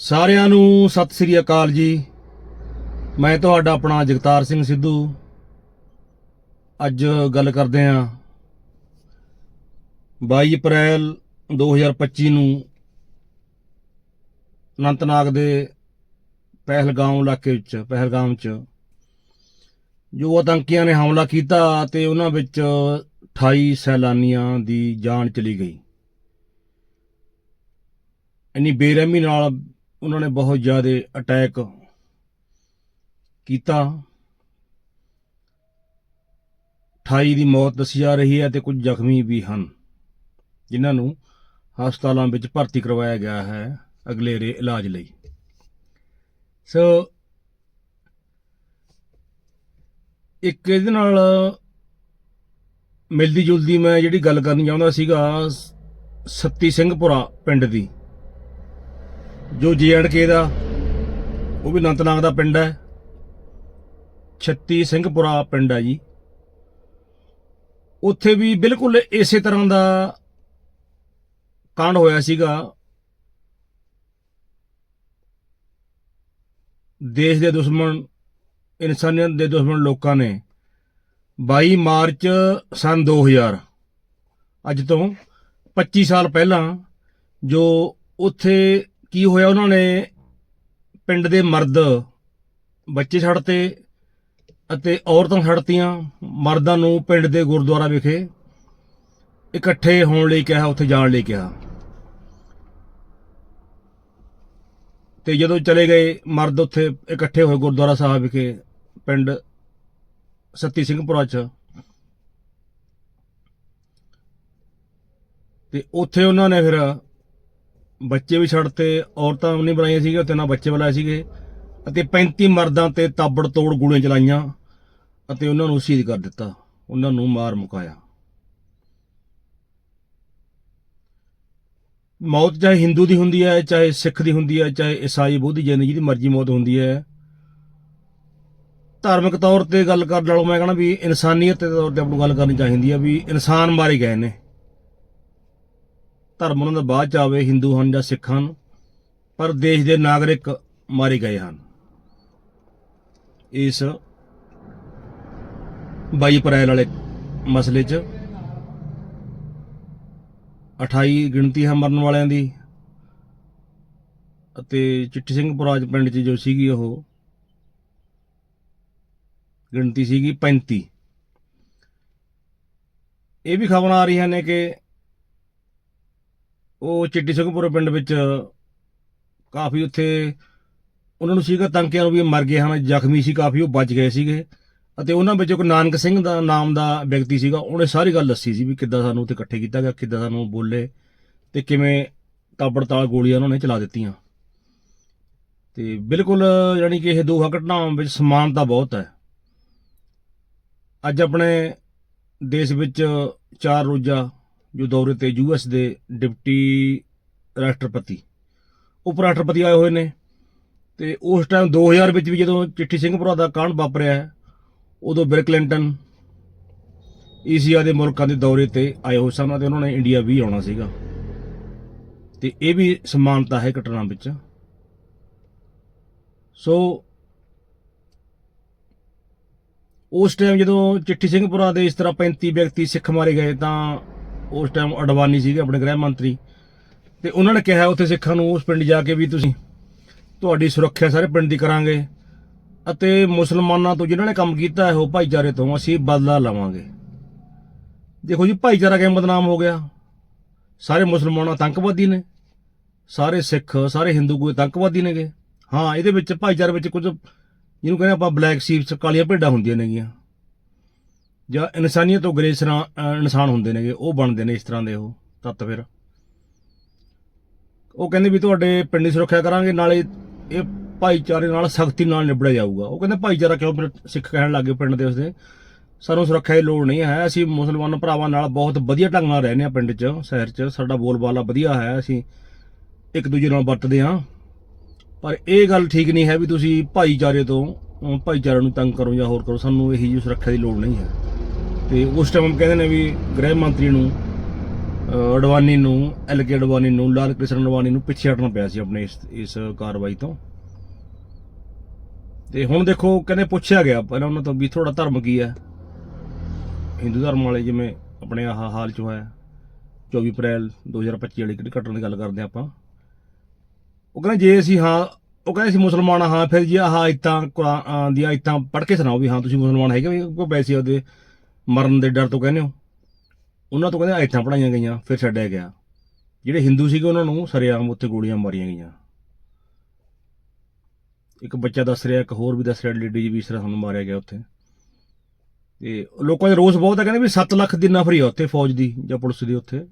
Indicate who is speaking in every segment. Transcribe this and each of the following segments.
Speaker 1: ਸਾਰਿਆਂ ਨੂੰ ਸਤਿ ਸ੍ਰੀ ਅਕਾਲ ਜੀ। ਮੈਂ ਤੁਹਾਡਾ ਆਪਣਾ ਜਗਤਾਰ ਸਿੰਘ ਸਿੱਧੂ। ਅੱਜ ਗੱਲ ਕਰਦੇ ਹਾਂ 22 ਅਪ੍ਰੈਲ 2025 ਨੂੰ ਅਨੰਤਨਾਗ ਦੇ ਪਹਿਲਗਾਮ ਇਲਾਕੇ ਵਿੱਚ, ਪਹਿਲਗਾਮ 'ਚ, ਜੋ ਆਤੰਕੀਆਂ ਨੇ ਹਮਲਾ ਕੀਤਾ ਤੇ ਉਹਨਾਂ ਵਿੱਚ 28 ਸੈਲਾਨੀਆਂ ਦੀ ਜਾਨ ਚਲੀ ਗਈ। ਇੰਨੀ ਬੇਰਹਿਮੀ ਨਾਲ ਉਹਨਾਂ ਨੇ ਬਹੁਤ ਜ਼ਿਆਦਾ ਅਟੈਕ ਕੀਤਾ। 28 ਦੀ ਮੌਤ ਦੱਸੀ ਜਾ ਰਹੀ ਹੈ ਤੇ ਕੁਝ ਜ਼ਖਮੀ ਵੀ ਹਨ, ਜਿਨ੍ਹਾਂ ਨੂੰ ਹਸਪਤਾਲਾਂ ਵਿੱਚ ਭਰਤੀ ਕਰਵਾਇਆ ਗਿਆ ਹੈ ਅਗਲੇਰੇ ਇਲਾਜ ਲਈ। ਸੋ ਇੱਕ ਇਹਦੇ ਨਾਲ ਮਿਲਦੀ ਜੁਲਦੀ ਮੈਂ ਜਿਹੜੀ ਗੱਲ ਕਰਨੀ ਚਾਹੁੰਦਾ ਸੀਗਾ ਸੱਤੀ ਸਿੰਘਪੁਰਾ ਪਿੰਡ ਦੀ। ਜੋ ਕੇ ਦਾ, ਉਹ ਵੀ ਅਨੰਤਨਾਗ ਦਾ ਪਿੰਡ ਹੈ। ਛੱਤੀ ਸਿੰਘਪੁਰਾ ਪਿੰਡ ਹੈ ਜੀ। ਉੱਥੇ ਵੀ ਬਿਲਕੁਲ ਇਸੇ ਤਰ੍ਹਾਂ ਦਾ ਕਾਂਡ ਹੋਇਆ ਸੀਗਾ। ਦੇਸ਼ ਦੇ ਦੁਸ਼ਮਣ, ਇਨਸਾਨੀਅਤ ਦੇ ਦੁਸ਼ਮਣ ਲੋਕਾਂ ਨੇ 22 ਮਾਰਚ ਸਨ 2000 ਅੱਜ ਤੋਂ 25 ਸਾਲ ਪਹਿਲਾਂ ਜੋ ਉੱਥੇ ਕੀ ਹੋਇਆ ਉਹਨਾਂ ਨੇ ਪਿੰਡ ਦੇ ਮਰਦ, ਬੱਚੇ ਛੱਡਤੇ ਅਤੇ ਔਰਤਾਂ ਛੱਡਤੀਆਂ ਮਰਦਾਂ ਨੂੰ ਪਿੰਡ ਦੇ ਗੁਰਦੁਆਰਾ ਵਿਖੇ ਇਕੱਠੇ ਹੋਣ ਲਈ ਕਿਹਾ, ਉੱਥੇ ਜਾਣ ਲਈ ਕਿਹਾ। ਤੇ ਜਦੋਂ ਚਲੇ ਗਏ, ਮਰਦ ਉੱਥੇ ਇਕੱਠੇ ਹੋਏ ਗੁਰਦੁਆਰਾ ਸਾਹਿਬ ਵਿਖੇ, ਪਿੰਡ ਸੱਤੀ ਸਿੰਘਪੁਰਾ ਚ। ਤੇ ਉੱਥੇ ਉਹਨਾਂ ਨੇ ਫਿਰ ਬੱਚੇ ਵੀ ਛੱਡਤੇ, ਔਰਤਾਂ ਵੀ ਨਹੀਂ ਬਣਾਈਆਂ ਸੀਗੀਆਂ ਤੇ ਨਾ ਬੱਚੇ ਬੁਲਾਏ ਸੀਗੇ। ਅਤੇ 35 ਮਰਦਾਂ ਤੇ ਤਾਬੜ ਤੋੜ ਗੋਲੀਆਂ ਚਲਾਈਆਂ ਅਤੇ ਉਹਨਾਂ ਨੂੰ ਸ਼ਹੀਦ ਕਰ ਦਿੱਤਾ, ਉਹਨਾਂ ਨੂੰ ਮਾਰ ਮੁਕਾਇਆ। ਮੌਤ ਚਾਹੇ ਹਿੰਦੂ ਦੀ ਹੁੰਦੀ ਹੈ, ਚਾਹੇ ਸਿੱਖ ਦੀ ਹੁੰਦੀ ਹੈ, ਚਾਹੇ ਈਸਾਈ ਬੁੱਧ, ਜੈਨ ਜਿਹਦੀ ਮਰਜ਼ੀ ਮੌਤ ਹੁੰਦੀ ਹੈ। ਧਾਰਮਿਕ ਤੌਰ ਤੇ ਗੱਲ ਕਰਨ ਨਾਲੋਂ ਮੈਂ ਕਹਣਾ ਵੀ ਇਨਸਾਨੀਅਤ ਦੇ ਤੌਰ ਤੇ ਆਪਾਂ ਨੂੰ ਗੱਲ ਕਰਨੀ ਚਾਹੀਦੀ ਹੈ ਵੀ ਇਨਸਾਨ ਮਾਰੇ ਗਏ ਨੇ। ਧਰਮ ਉਹਨਾਂ ਦਾ ਬਾਅਦ ਚ ਆਵੇ, ਹਿੰਦੂ ਹਨ ਜਾਂ ਸਿੱਖ ਹਨ, ਪਰ ਦੇਸ਼ ਦੇ ਨਾਗਰਿਕ ਮਾਰੇ ਗਏ ਹਨ। ਇਸ 22 ਅਪ੍ਰੈਲ ਵਾਲੇ ਮਸਲੇ 'ਚ 28 ਗਿਣਤੀ ਹੈ ਮਰਨ ਵਾਲਿਆਂ ਦੀ ਅਤੇ ਚਿੱਟੀ ਸਿੰਘ ਪੁਰਾਜ ਪਿੰਡ 'ਚ ਜੋ ਸੀਗੀ ਉਹ ਗਿਣਤੀ ਸੀਗੀ 35 ਇਹ ਵੀ ਖਬਰਾਂ ਆ ਰਹੀਆਂ ਨੇ ਕਿ ਉਹ ਚਿੱਟੀ ਸਿੰਘਪੁਰ ਪਿੰਡ ਵਿੱਚ ਕਾਫੀ ਉੱਥੇ ਉਹਨਾਂ ਨੂੰ ਸੀਗਾ ਤੰਕਿਆਂ ਨੂੰ ਵੀ ਮਰ ਗਏ ਹਨ, ਜ਼ਖਮੀ ਸੀ ਕਾਫੀ, ਉਹ ਬਚ ਗਏ ਸੀਗੇ। ਅਤੇ ਉਹਨਾਂ ਵਿੱਚ ਇੱਕ ਨਾਨਕ ਸਿੰਘ ਦਾ ਨਾਮ ਦਾ ਵਿਅਕਤੀ ਸੀਗਾ, ਉਹਨੇ ਸਾਰੀ ਗੱਲ ਦੱਸੀ ਸੀ ਵੀ ਕਿੱਦਾਂ ਸਾਨੂੰ ਉੱਥੇ ਇਕੱਠੇ ਕੀਤਾ ਗਿਆ, ਕਿੱਦਾਂ ਸਾਨੂੰ ਬੋਲੇ ਤੇ ਕਿਵੇਂ ਤਾਬੜਤਾਲ ਗੋਲੀਆਂ ਉਹਨਾਂ ਨੇ ਚਲਾ ਦਿੱਤੀਆਂ। ਤੇ ਬਿਲਕੁਲ ਯਾਨੀ ਕਿ ਇਹ ਦੋਹਾਂ ਘਟਨਾਵਾਂ ਵਿੱਚ ਸਮਾਨਤਾ ਬਹੁਤ ਹੈ। ਅੱਜ ਆਪਣੇ ਦੇਸ਼ ਵਿੱਚ ਚਾਰ ਰੋਜ਼ਾ ਜੋ ਦੌਰੇ ਤੇ ਯੂਐਸ ਦੇ ਡਿਪਟੀ ਰਾਸ਼ਟਰਪਤੀ ਉਪ ਰਾਸ਼ਟਰਪਤੀ ਆਏ ਹੋਏ ਨੇ ਤੇ ਉਸ ਟਾਈਮ 2000 ਵਿੱਚ ਵੀ ਜਦੋਂ ਚਿੱਠੀ ਸਿੰਘਪੁਰਾ ਦਾ ਕਾਂਡ ਵਾਪਰਿਆ ਉਦੋਂ ਬਿਲ ਕਲਿੰਟਨ ਏਸ਼ੀਆ ਦੇ ਮੁਲਕਾਂ ਦੇ ਦੌਰੇ ਤੇ ਆਏ ਹੋਏ ਸਨ ਤੇ ਉਹਨਾਂ ਨੇ ਇੰਡੀਆ ਵੀ ਆਉਣਾ ਸੀਗਾ। ਤੇ ਇਹ ਵੀ ਸਮਾਨਤਾ ਹੈ ਘਟਨਾ ਵਿੱਚ। ਸੋ ਉਸ ਟਾਈਮ ਜਦੋਂ ਚਿੱਠੀ ਸਿੰਘਪੁਰਾ ਦੇ ਇਸ ਤਰ੍ਹਾਂ 35 ਵਿਅਕਤੀ ਸਿੱਖ ਮਾਰੇ ਗਏ ਤਾਂ ਉਸ ਟਾਈਮ ਅਡਵਾਨੀ ਸੀਗੇ ਆਪਣੇ ਗ੍ਰਹਿ ਮੰਤਰੀ। ਤੇ ਉਹਨਾਂ ਨੇ ਕਿਹਾ ਉੱਥੇ ਸਿੱਖਾਂ ਨੂੰ, ਉਸ ਪਿੰਡ ਜਾ ਕੇ ਵੀ ਤੁਸੀਂ ਤੁਹਾਡੀ ਸੁਰੱਖਿਆ ਸਾਰੇ ਪਿੰਡ ਦੀ ਕਰਾਂਗੇ। ਅਤੇ ਮੁਸਲਮਾਨਾਂ ਤੋਂ ਜਿਨ੍ਹਾਂ ਨੇ ਕੰਮ ਕੀਤਾ ਹੈ, ਉਹ ਭਾਈਚਾਰੇ ਤੋਂ ਅਸੀਂ ਬਦਲਾ ਲਵਾਂਗੇ। ਦੇਖੋ ਜੀ, ਭਾਈਚਾਰਾ ਕਿਵੇਂ ਬਦਨਾਮ ਹੋ ਗਿਆ? ਸਾਰੇ ਮੁਸਲਮਾਨ ਆਤੰਕਵਾਦੀ ਨੇ। ਸਾਰੇ ਸਿੱਖ, ਸਾਰੇ ਹਿੰਦੂ ਕੋਈ ਆਤੰਕਵਾਦੀ ਨੇਗੇ? ਹਾਂ, ਇਹਦੇ ਵਿੱਚ ਭਾਈਚਾਰੇ ਵਿੱਚ ਕੁਝ, ਜਿਹਨੂੰ ਕਹਿੰਦੇ ਆਪਾਂ ਬਲੈਕ ਸੀਪਸ, ਕਾਲੀਆਂ ਭੇਡਾਂ ਹੁੰਦੀਆਂ ਨੇਗੀਆਂ। ਜਾਂ ਇਨਸਾਨੀਅਤ ਤੋਂ ਗਰੇਸਰਾਂ ਇਨਸਾਨ ਹੁੰਦੇ ਨੇਗੇ, ਉਹ ਬਣਦੇ ਨੇ ਇਸ ਤਰ੍ਹਾਂ ਦੇ ਉਹ ਤੱਤ ਫਿਰ। ਉਹ ਕਹਿੰਦੇ ਵੀ ਤੁਹਾਡੇ ਪਿੰਡ ਦੀ ਸੁਰੱਖਿਆ ਕਰਾਂਗੇ, ਨਾਲੇ ਇਹ ਭਾਈਚਾਰੇ ਨਾਲ ਸਖਤੀ ਨਾਲ ਨਿਬੜਿਆ ਜਾਊਗਾ। ਉਹ ਕਹਿੰਦੇ ਭਾਈਚਾਰਾ ਕਿਉਂ ਫਿਰ ਸਿੱਖ ਕਹਿਣ ਲੱਗੇ ਪਿੰਡ ਦੇ ਉਸਦੇ? ਸਾਨੂੰ ਸੁਰੱਖਿਆ ਦੀ ਲੋੜ ਨਹੀਂ ਹੈ, ਅਸੀਂ ਮੁਸਲਮਾਨ ਭਰਾਵਾਂ ਨਾਲ ਬਹੁਤ ਵਧੀਆ ਢੰਗ ਨਾਲ ਰਹਿੰਦੇ ਹਾਂ ਪਿੰਡ 'ਚ, ਸ਼ਹਿਰ 'ਚ। ਸਾਡਾ ਬੋਲਬਾਲਾ ਵਧੀਆ ਹੈ, ਅਸੀਂ ਇੱਕ ਦੂਜੇ ਨਾਲ ਵਰਤਦੇ ਹਾਂ। ਪਰ ਇਹ ਗੱਲ ਠੀਕ ਨਹੀਂ ਹੈ ਵੀ ਤੁਸੀਂ ਭਾਈਚਾਰੇ ਤੋਂ, ਭਾਈਚਾਰੇ ਨੂੰ ਤੰਗ ਕਰੋ ਜਾਂ ਹੋਰ ਕਰੋ, ਸਾਨੂੰ ਇਹੀ ਜਿਹੀ ਸੁਰੱਖਿਆ ਦੀ ਲੋੜ ਨਹੀਂ ਹੈ। ਤੇ ਉਸ ਟਾਈਮ ਕਹਿੰਦੇ ਨੇ ਵੀ ਗ੍ਰਹਿ ਮੰਤਰੀ ਨੂੰ ਅਡਵਾਨੀ ਨੂੰ ਐਲ ਕੇ ਅਡਵਾਨੀ ਨੂੰ ਲਾਲ ਕ੍ਰਿਸ਼ਨ ਅਡਵਾਨੀ ਨੂੰ ਪਿੱਛੇ ਹਟਣਾ ਪਿਆ ਸੀ ਆਪਣੇ ਇਸ ਇਸ ਕਾਰਵਾਈ ਤੋਂ। ਤੇ ਹੁਣ ਦੇਖੋ, ਕਹਿੰਦੇ ਪੁੱਛਿਆ ਗਿਆ, ਪਹਿਲਾਂ ਉਹਨਾਂ ਤੋਂ ਵੀ ਤੁਹਾਡਾ ਧਰਮ ਕੀ ਹੈ? ਹਿੰਦੂ ਧਰਮ ਵਾਲੇ ਜਿਵੇਂ ਆਪਣੇ ਆਹ ਹਾਲ ਚ ਹੋਇਆ 24 ਅਪ੍ਰੈਲ 2025 ਵਾਲੀ ਕਿਹੜੀ ਘਟਨਾ ਦੀ ਗੱਲ ਕਰਦੇ ਆਪਾਂ। ਉਹ ਕਹਿੰਦੇ ਜੇ ਅਸੀਂ ਹਾਂ, ਉਹ ਕਹਿੰਦੇ ਅਸੀਂ ਮੁਸਲਮਾਨ ਹਾਂ, ਫਿਰ ਜੀ ਆਹ ਇਤਾਂ ਕੁਰਾਨ ਦੀਆਂ ਇਤਾਂ ਪੜ੍ਹ ਕੇ ਸੁਣਾਓ ਵੀ ਹਾਂ, ਤੁਸੀਂ ਮੁਸਲਮਾਨ ਹੈਗੇ ਵੀ, ਕੋਈ ਵੈਸੇ ਉਹਦੇ ਮਰਨ ਦੇ ਡਰ ਤੋਂ ਕਹਿੰਦੇ ਹੋ? ਉਹਨਾਂ ਤੋਂ ਕਹਿੰਦੇ ਆਇਤਾਂ ਪੜਾਈਆਂ ਗਈਆਂ, ਫਿਰ ਛੱਡਿਆ ਗਿਆ। ਜਿਹੜੇ ਹਿੰਦੂ ਸੀਗੇ ਉਹਨਾਂ ਨੂੰ ਸਰੇਆਮ ਉੱਥੇ ਗੋਲੀਆਂ ਮਾਰੀਆਂ ਗਈਆਂ। ਇੱਕ ਬੱਚਾ ਦੱਸ ਰਿਹਾ, ਇੱਕ ਹੋਰ ਵੀ ਦੱਸ ਰਿਹਾ ਲੇਡੀ ਵੀ ਇਸ ਤਰ੍ਹਾਂ ਸਾਨੂੰ ਮਾਰਿਆ ਗਿਆ ਉੱਥੇ। ਤੇ ਲੋਕਾਂ ਦੇ ਰੋਸ ਬਹੁਤ ਹੈ ਕਹਿੰਦੇ ਵੀ 7 ਲੱਖ ਦੀ ਨਫਰੀ ਆ ਉੱਥੇ ਫੌਜ ਦੀ ਜਾਂ ਪੁਲਿਸ ਦੀ ਉੱਥੇ।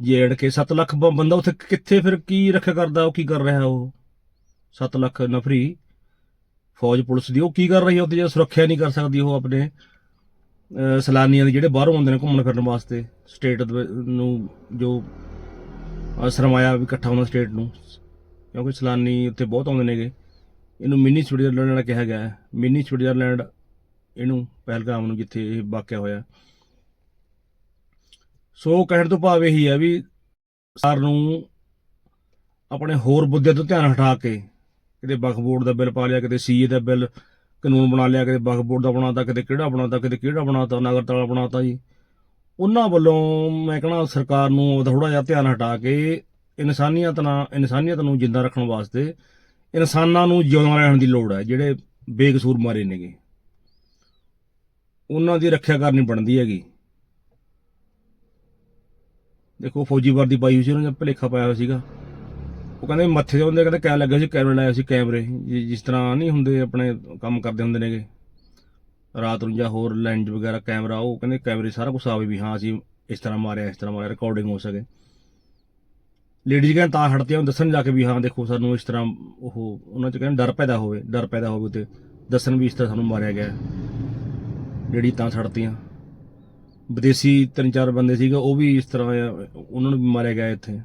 Speaker 1: ਜੇੜ ਕੇ 7 ਲੱਖ ਬ- ਬੰਦਾ ਉੱਥੇ ਕਿੱਥੇ ਫਿਰ ਕੀ ਰੱਖਿਆ ਕਰਦਾ, ਉਹ ਕੀ ਕਰ ਰਿਹਾ ਉਹ? 7 ਲੱਖ ਨਫਰੀ ਫੌਜ ਪੁਲਿਸ ਦੀ ਉਹ ਕੀ ਕਰ ਰਹੀ ਹੈ ਉੱਥੇ, ਜੇ ਸੁਰੱਖਿਆ ਨਹੀਂ ਕਰ ਸਕਦੀ ਉਹ ਆਪਣੇ ਸੈਲਾਨੀਆਂ ਦੇ ਜਿਹੜੇ ਬਾਹਰੋਂ ਆਉਂਦੇ ਨੇ ਘੁੰਮਣ ਫਿਰਨ ਵਾਸਤੇ ਸਟੇਟ ਨੂੰ ਜੋ ਸਰਮਾਇਆ ਵੀ ਇਕੱਠਾ ਹੁੰਦਾ ਸਟੇਟ ਨੂੰ। ਕਿਉਂਕਿ ਸੈਲਾਨੀ ਉੱਥੇ ਬਹੁਤ ਆਉਂਦੇ ਨੇਗੇ। ਇਹਨੂੰ ਮਿੰਨੀ ਸਵਿਟਜ਼ਰਲੈਂਡ ਕਿਹਾ ਗਿਆ ਹੈ। ਮਿੰਨੀ ਸਵਿਟਜ਼ਰਲੈਂਡ ਇਹਨੂੰ ਪਹਿਲਗਾਮ ਨੂੰ ਜਿੱਥੇ ਇਹ ਵਾਕਿਆ ਹੋਇਆ। ਸੋ ਕਹਿਣ ਤੋਂ ਭਾਵ ਇਹੀ ਹੈ ਵੀ ਸਰਕਾਰ ਨੂੰ ਆਪਣੇ ਹੋਰ ਮੁੱਦੇ ਤੋਂ ਧਿਆਨ ਹਟਾ ਕੇ ਕਿਤੇ ਵਕਫ ਬੋਰਡ ਦਾ ਬਿੱਲ ਪਾ ਲਿਆ, ਕਿਤੇ ਸੀਏ ਦਾ ਬਿੱਲ ਕਾਨੂੰਨ ਬਣਾ ਲਿਆ, ਕਿਤੇ ਵਕਫ ਬੋਰਡ ਦਾ ਬਣਾਤਾ, ਕਿਤੇ ਕਿਹੜਾ ਬਣਾਤਾ, ਕਿਤੇ ਕਿਹੜਾ ਬਣਾਤਾ ਨਗਰਤਾਲਾ ਬਣਾਤਾ ਜੀ। ਉਹਨਾਂ ਵੱਲੋਂ ਮੈਂ ਕਹਣਾ ਸਰਕਾਰ ਨੂੰ ਥੋੜਾ ਜਿਹਾ ਧਿਆਨ ਹਟਾ ਕੇ ਇਨਸਾਨੀਅਤ ਨਾਲ, ਇਨਸਾਨੀਅਤ ਨੂੰ ਜਿੰਦਾ ਰੱਖਣ ਵਾਸਤੇ ਇਨਸਾਨਾਂ ਨੂੰ ਜਿਉਂਦਾ ਰਹਿਣ ਦੀ ਲੋੜ ਹੈ, ਜਿਹੜੇ ਬੇਕਸੂਰ ਮਾਰੇ ਨੇਗੇ। ਉਹਨਾਂ ਦੀ ਰੱਖਿਆ ਕਰਨੀ ਬਣਦੀ ਹੈਗੀ। ਦੇਖੋ ਫੌਜੀ ਵਰਦੀ ਪਾਈ ਹੋਈ ਸੀ, ਉਹਨਾਂ ਨੇ ਭਲੇਖਾ ਪਾਇਆ ਹੋਇਆ ਸੀਗਾ। ਉਹ ਕਹਿੰਦੇ ਮੱਥੇ ਦੇ ਹੁੰਦੇ ਕਹਿੰਦੇ ਕੈਮ ਲੱਗਿਆ ਸੀ ਕੈਮਰਾ ਲਾਇਆ ਸੀ ਕੈਮਰੇ। ਜਿ- ਜਿਸ ਤਰ੍ਹਾਂ ਨਹੀਂ ਹੁੰਦੇ ਆਪਣੇ ਕੰਮ ਕਰਦੇ ਹੁੰਦੇ ਨੇਗੇ। ਰਾਤ ਨੂੰ ਜਾਂ ਹੋਰ ਲੈਂਜ ਵਗੈਰਾ, ਕੈਮਰਾ, ਉਹ ਕਹਿੰਦੇ ਕੈਮਰੇ ਸਾਰਾ ਕੁਝ ਆਵੇ ਵੀ ਹਾਂ ਅਸੀਂ ਇਸ ਤਰ੍ਹਾਂ ਮਾਰਿਆ, ਇਸ ਤਰ੍ਹਾਂ ਮਾਰਿਆ ਰਿਕਾਰਡਿੰਗ ਹੋ ਸਕੇ। ਲੇਡੀਜ਼ ਕਹਿੰਦੇ ਤਾਂ ਹਟਦੀਆਂ ਦੱਸਣ ਜਾ ਕੇ ਵੀ ਹਾਂ ਦੇਖੋ ਸਾਨੂੰ ਇਸ ਤਰ੍ਹਾਂ ਉਹ, ਉਹਨਾਂ ਚ ਕਹਿੰਦੇ ਡਰ ਪੈਦਾ ਹੋਵੇ, ਡਰ ਪੈਦਾ ਹੋਵੇ ਤੇ ਦੱਸਣ ਵੀ ਇਸ ਤਰ੍ਹਾਂ ਸਾਨੂੰ ਮਾਰਿਆ ਗਿਆ। ਹੈ। ਤਾਂ ਛੱਡਤੀਆਂ। ਵਿਦੇਸ਼ੀ ਤਿੰਨ ਚਾਰ ਬੰਦੇ ਸੀਗੇ, ਉਹ ਵੀ ਇਸ ਤਰ੍ਹਾਂ ਉਹਨਾਂ ਨੂੰ ਵੀ ਮਾਰਿਆ ਗਿਆ ਇੱਥੇ।